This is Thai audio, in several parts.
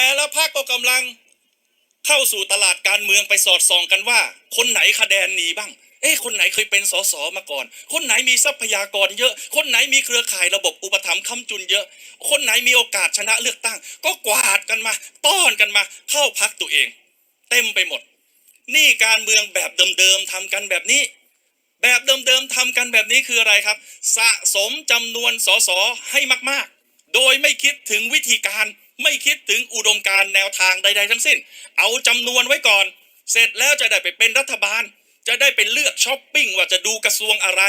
แต่ละพรรคก็กำลังเข้าสู่ตลาดการเมืองไปสอดส่องกันว่า คนไหนคะแนนหนีบ้าง เอ๊ะคนไหนเคยเป็นสสมาก่อน คนไหนมีทรัพยากรเยอะ คนไหนมีเครือข่ายระบบอุปถัมภ์ค้ำจุนเยอะ คนไหนมีโอกาสชนะเลือกตั้ง ก็กวาดกันมา ต้อนกันมา เข้าพักตัวเอง เต็มไปหมด นี่การเมืองแบบเดิมๆทำกันแบบนี้ แบบเดิมๆทำกันแบบนี้คืออะไรครับ สะสมจำนวนสสให้มากๆ โดยไม่คิดถึงวิธีการ ไม่คิดถึงอุดมการณ์แนวทางใด ๆ ทั้งสิ้น เอาจำนวนไว้ก่อน เสร็จแล้วจะได้ไปเป็นรัฐบาล จะได้ไปเลือกช้อปปิ้งว่าจะดูกระทรวงอะไร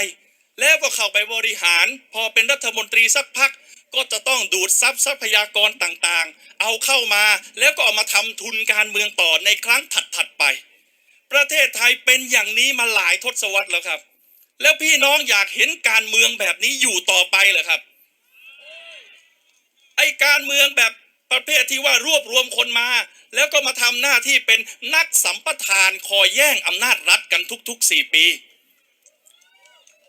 แล้วก็เข้าไปบริหาร พอเป็นรัฐมนตรีสักพัก ก็จะต้องดูดซับทรัพยากรต่างๆ เอาเข้ามาแล้วก็เอามาทำทุนการเมืองต่อในครั้งถัดๆไป ประเทศไทยเป็นอย่างนี้มาหลายทศวรรษแล้วครับ แล้วพี่น้องอยากเห็นการเมืองแบบนี้อยู่ต่อไปเหรอครับไอการเมืองแบบ ประเภทที่ว่ารวบรวมคนมา แล้วก็มาทำหน้าที่เป็นนักสัมปทานคอยแย่งอำนาจรัฐกันทุกๆสี่ปี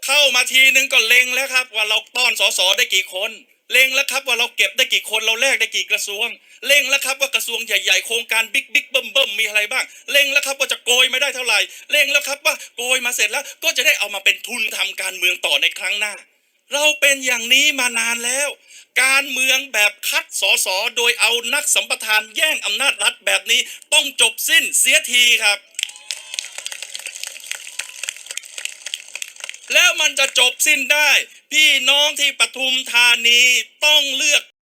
เข้ามาทีนึงก็เล็งแล้วครับ ว่าเราต้อนสสได้กี่คนเล็งแล้วครับว่าเราเก็บได้กี่คนเราแลกได้กี่กระทรวงเล็งแล้วครับว่ากระทรวงใหญ่ๆโครงการบิ๊กบิ๊กเบิ่มเบิ่มมีอะไรบ้างเล็งแล้วครับว่าจะโกยไม่ได้เท่าไหร่เล็งแล้วครับว่าโกยมาเสร็จแล้วก็จะได้เอามาเป็นทุนทำการเมืองต่อในครั้งหน้า เราเป็นอย่างนี้มานานแล้ว การเมืองแบบคัด สอสอโดยเอานักสัมปทานแย่งอำนาจรัฐแบบนี้ต้องจบสิ้นเสียทีครับ แล้วมันจะจบสิ้นได้ พี่น้องที่ปทุมธานีต้องเลือก